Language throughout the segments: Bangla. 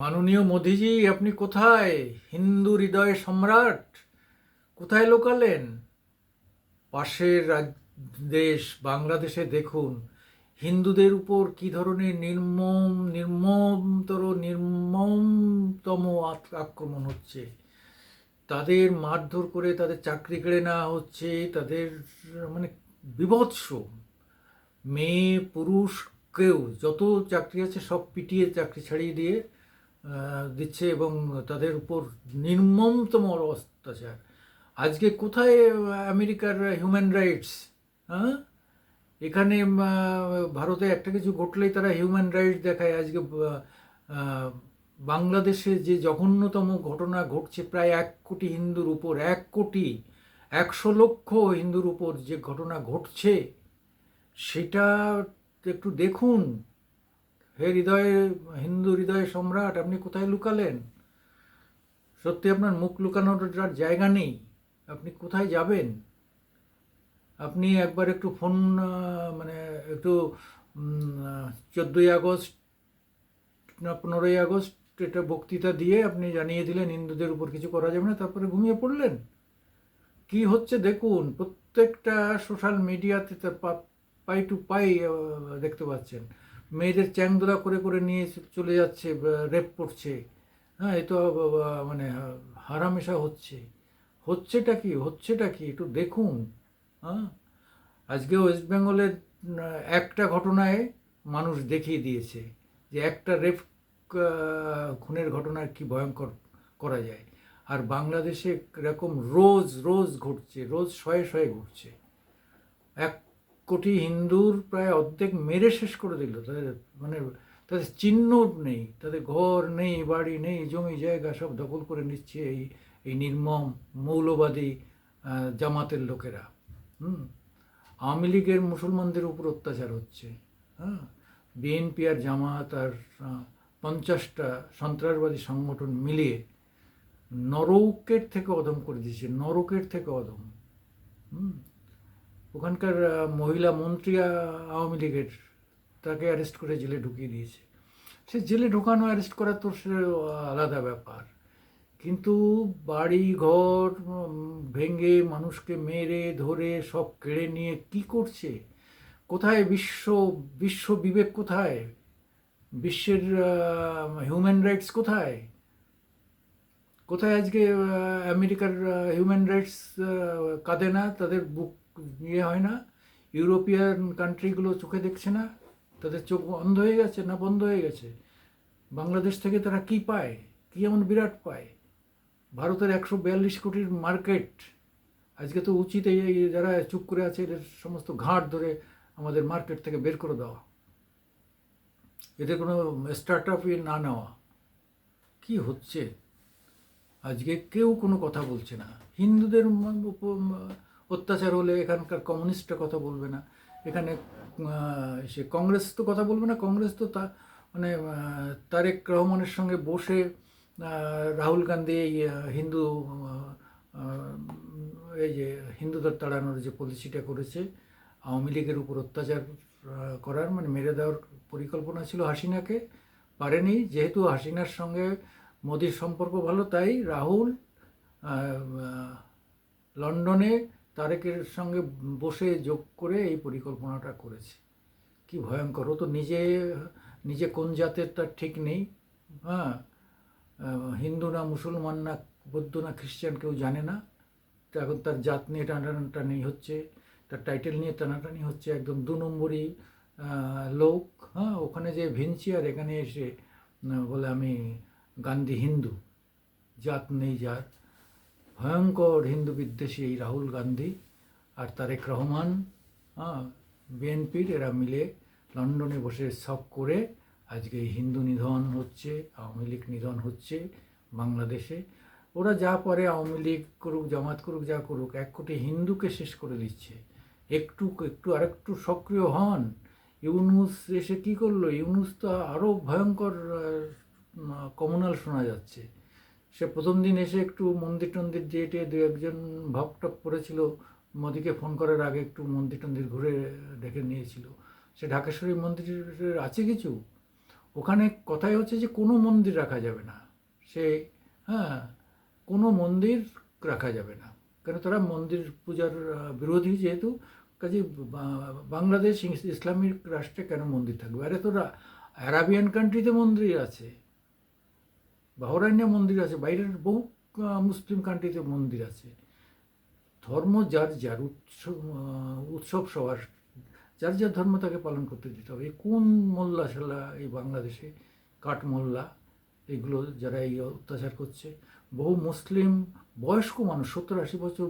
মাননীয় মোদিজি, আপনি কোথায়? হিন্দু হৃদয় সম্রাট, কোথায় লোকালেন? পাশের দেশ, বাংলাদেশে দেখুন, হিন্দুদের উপর কি ধরনের নির্মম, নির্মমতর, নির্মমতম আক্রমণ হচ্ছে? তাদের মারধর করে তাদের চাকরি কেড়ে নেওয়া হচ্ছে, তাদের মানে বিভৎস। মেয়ে, পুরুষ, কেউ, যত চাকরি আছে সব পিটিয়ে চাকরি ছাড়িয়ে দিয়ে দিচ্ছে এবং তাদের উপর নির্মমতম অত্যাচার আজকে কোথায় আমেরিকার হিউম্যান রাইটস হ্যাঁ? এখানে ভারতে একটা কিছু ঘটলেই তারা হিউম্যান রাইটস দেখায়। আজকে বাংলাদেশে যে জঘন্যতম ঘটনা ঘটছে প্রায় এক কোটি হিন্দুর উপর, এক কোটি, একশো লক্ষ হিন্দুর উপর যে ঘটনা ঘটছে, সেটা একটু দেখুন। হে হৃদয়ে, হিন্দু হৃদয়ে সম্রাট, আপনি কোথায় লুকালেন? সত্যি আপনার মুখ লুকানোর আর জায়গা নেই। আপনি কোথায় যাবেন? আপনি একবার একটু ফোন মানে একটু চোদ্দোই আগস্ট না পনেরোই আগস্ট এটা বক্তৃতা দিয়ে আপনি জানিয়ে দিলেন, হিন্দুদের উপর কিছু করা যাবে না, তারপরে ঘুমিয়ে পড়লেন। কি হচ্ছে দেখুন, প্রত্যেকটা সোশ্যাল মিডিয়াতে পাই টু পাই দেখতে পাচ্ছেন। মেয়েদের চ্যাংদোলা করে করে নিয়ে চলে যাচ্ছে রেপ করছে। হ্যাঁ এ তো মানে হারামেশা হচ্ছে। হচ্ছেটা কি? হচ্ছেটা কি? একটু দেখুন। হ্যাঁ? আজকে ওয়েস্ট বেঙ্গলের একটা ঘটনায় মানুষ দেখিয়ে দিয়েছে যে একটা রেপ খুনের ঘটনা কি ভয়ঙ্কর করা যায়। আর বাংলাদেশে এরকম রোজ রোজ ঘটছে, রোজ শয়ে শয়ে ঘটছে। এক কোটি হিন্দুর প্রায় অর্ধেক মেরে শেষ করে দিল। তাদের মানে তাদের চিহ্ন নেই, তাদের ঘর নেই, বাড়ি নেই, জমি, জায়গা সব দখল করে নিচ্ছে এই এই নির্মম, মৌলবাদী জামাতের লোকেরা। হুম? আওয়ামী লীগের মুসলমানদের উপর অত্যাচার হচ্ছে। হ্যাঁ? বিএনপি আর জামাত আর পঞ্চাশটা সন্ত্রাসবাদী সংগঠন মিলিয়ে নরকের থেকে অদম করে দিয়েছে, নরকের থেকে অদম। হুম? ওখানকার মহিলা মন্ত্রী আওয়ামী লীগের, তাকে অ্যারেস্ট করে জেলে ঢুকিয়ে দিয়েছে। সে জেলে ঢোকানো অ্যারেস্ট করা তো সে আলাদা ব্যাপার। কিন্তু বাড়ি ঘর ভেঙে মানুষকে মেরে, ধরে, সব কেড়ে নিয়ে কি করছে? কোথায় বিশ্ব বিশ্ব বিবেক কোথায়? বিশ্বের হিউম্যান রাইটস কোথায়? কোথায় আজকে আমেরিকার হিউম্যান রাইটস কাঁদে না? তাদের বুক ইয়ে হয় না। ইউরোপিয়ান কান্ট্রিগুলো চোখে দেখছে না, তাদের চোখ বন্ধ হয়ে গেছে না বন্ধ হয়ে গেছে? বাংলাদেশ থেকে তারা কি পায়? কি এমন বিরাট পায়? ভারতের একশো বিয়াল্লিশ কোটির মার্কেট, আজকে তো উচিত এই যারা চুপ করে আছে, এদের সমস্ত ঘাট ধরে আমাদের মার্কেট থেকে বের করে দেওয়া। এদের কোনো স্টার্ট আপই না নেওয়া। কি হচ্ছে? আজকে কেউ কোনো কথা বলছে না। হিন্দুদের অত্যাচার হলে এখানকার কমিউনিস্টরা কথা বলবে না। এখানে সে কংগ্রেস তো কথা বলবে না, কংগ্রেস তো তা মানে তারেক রহমানের সঙ্গে বসে রাহুল গান্ধী এই হিন্দু এই যে হিন্দুদের তাড়ানোর যে পলিসিটা করেছে, আওয়ামী লীগের উপর অত্যাচার করার মানে মেরে দেওয়ার পরিকল্পনা ছিল হাসিনাকে, পারেনি। যেহেতু হাসিনার সঙ্গে মোদির সম্পর্ক ভালো, তাই রাহুল লন্ডনে তারেকের সঙ্গে বসে যোগ করে এই পরিকল্পনাটা করেছে। কি ভয়ঙ্কর, ও তো নিজে নিজে কোন জাতের তার ঠিক নেই হ্যাঁ? হিন্দু না মুসলমান না বৌদ্ধ না খ্রিস্টান কেউ জানে না। তো এখন তার জাত নিয়ে টানাটানি হচ্ছে, তার টাইটেল নিয়ে টানাটানি হচ্ছে, একদম দু নম্বরই লোক হ্যাঁ? ওখানে যে ভিনছি আর এখানে এসে বলে আমি গান্ধী হিন্দু, জাত নেই যার। ভয়ঙ্কর হিন্দু বিদ্বেষী এই রাহুল গান্ধী আর তারেক রহমান হ্যাঁ বিএনপির, এরা মিলে লন্ডনে বসে সব করে আজকে হিন্দু নিধন হচ্ছে, আওয়ামী লীগ নিধন হচ্ছে বাংলাদেশে। ওরা যা পারে আওয়ামী লীগ করুক, জামাত করুক, যা করুক, এক কোটি হিন্দুকে শেষ করে দিচ্ছে। একটু একটু আরেকটু সক্রিয় হন। ইউনুস এসে কি করল? ইউনুস তো আরও ভয়ঙ্কর কমনাল শোনা যাচ্ছে। সে প্রথম দিন এসে একটু মন্দির টন্দির দিয়ে টিয়ে দু একজন ভক্টক পড়েছিল, মোদিকে ফোন করার আগে একটু মন্দির টন্দির ঘুরে দেখে নিয়েছিল। সে ঢাকেশ্বরী মন্দিরের আছে কিছু? ওখানে কথাই হচ্ছে যে কোনো মন্দির রাখা যাবে না। সে হ্যাঁ কোনো মন্দির রাখা যাবে না। কেন তারা মন্দির পূজার বিরোধী যেহেতু কাজে বাংলাদেশ ইসলামিক রাষ্ট্রে কেন মন্দির থাকবে? আরে তোরা অ্যারাবিয়ান কান্ট্রিতে মন্দির আছে। বাহরাইনে মন্দির আছে, বাইরের বহু মুসলিম কান্ট্রিতে মন্দির আছে। ধর্ম যার যার উৎসব উৎসব সবার, যার যার ধর্ম তাকে পালন করতে দিতে হবে। কোন মোল্লা সাল্লা এই বাংলাদেশে, কাঠ মোল্লা, এগুলো যারা এই অত্যাচার করছে, বহু মুসলিম, বয়স্ক মানুষ, সত্তর আশি বছর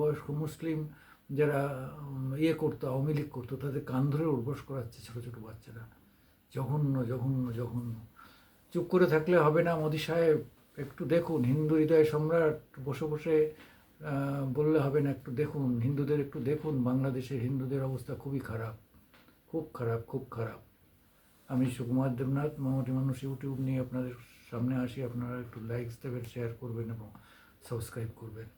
বয়স্ক মুসলিম যারা ইয়ে করতো, আওয়ামী লীগ করতো, তাদের কান ধরে উর্বশ করাচ্ছে ছোটো ছোটো বাচ্চারা। জঘন্য জঘন্য জঘন্য। চুপ করে থাকলে হবে না। মোদি সাহেব, একটু দেখুন, হিন্দু হৃদয় সম্রাট বসে বসে বললে হবে না, একটু দেখুন, হিন্দুদের একটু দেখুন, বাংলাদেশের হিন্দুদের অবস্থা খুবই খারাপ, খুব খারাপ খুব খারাপ। আমি সুকুমার দেবনাথ, মামাটি মানুষ ইউটিউব নিয়ে আপনাদের সামনে আসি, আপনারা একটু লাইক দেবেন শেয়ার করবেন এবং সাবস্ক্রাইব করবেন।